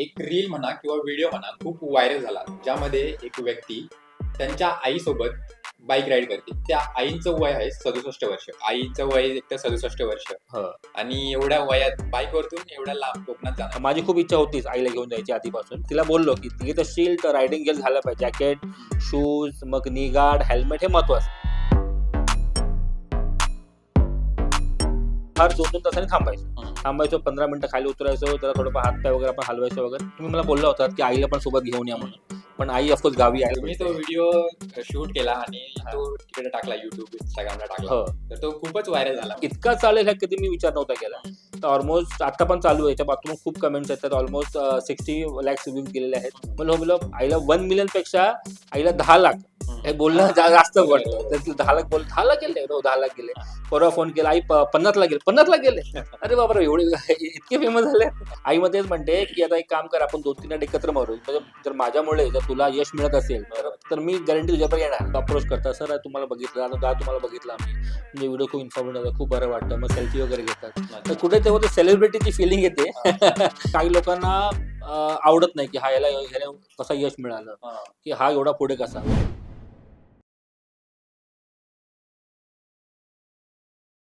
एक रील म्हणा किंवा व्हिडिओ म्हणा खूप व्हायरल झाला. ज्यामध्ये एक व्यक्ती त्यांच्या आईसोबत बाईक राईड करते. त्या आईचं वय आहे सदुसष्ट वर्ष. आईचं वय एक तर सदुसष्ट वर्ष. हो. आणि एवढ्या वयात बाईक वरतून एवढ्या लांब कोकणात जाणार माझी खूप इच्छा होतीच आईला घेऊन जायची आधीपासून. तिला बोललो की ती तर रायडिंग गेअर झालं पाहिजे. जॅकेट शूज मग नी गार्ड हेल्मेट हे महत्वाचं. फार दोन दोन तासांनी थांबायचो. थांबायचो पंधरा मिनिटं खाली उतरायचो जरा थोडंफार हात पाय वगैरे आपण हलवायचो वगैरे. तुम्ही मला बोलला होता की आईला पण सोबत घेऊन या म्हणून. पण आई ऑफकोर्स गावी आहे. तो व्हिडिओ शूट केला आणि तो तिकडे टाकला युट्यूब इंस्टाग्रामला टाकला. हो. तर तो खूपच व्हायरल झाला. इतका चालेल ह्या कधी मी विचार नव्हता केला. तर ऑलमोस्ट आता पण चालू आहे. बाथरूम खूप कमेंट्स येतात. ऑलमोस्ट सिक्स्टी लॅक्स व्ह्यूज गेलेले आहेत. हो. म्हणलं आईला वन मिलियनपेक्षा आईला दहा लाख. हे बोलणं जास्त वाटतं तर दहा लाख बोल दहा लाख गेले? हो दहा लाख गेले. परवा फोन केला आई प- पन्नास लाख गेले पन्नास लाख गेले. अरे बाबा एवढे इतके फेमस झाले. आई मग तेच म्हणते की आता एक काम कर आपण दोन तीन एकत्र मारू. जर माझ्यामुळे जर तुला यश मिळत असेल तर- मी गॅरंटी तुझ्यापर्यंत येणार. अप्रोच करता सर तुम्हाला बघितलं आता तुम्हाला बघितलं आम्ही. म्हणजे व्हिडिओ खूप इन्फॉर्मेटिव्ह होता खूप बरं वाटतं. मग सेल्फी वगैरे घेतात. तर कुठे तेव्हा ते सेलिब्रिटीची फिलिंग येते. काही लोकांना आवडत नाही की हा याला कसं यश मिळालं. की हा एवढा पुढे कसा?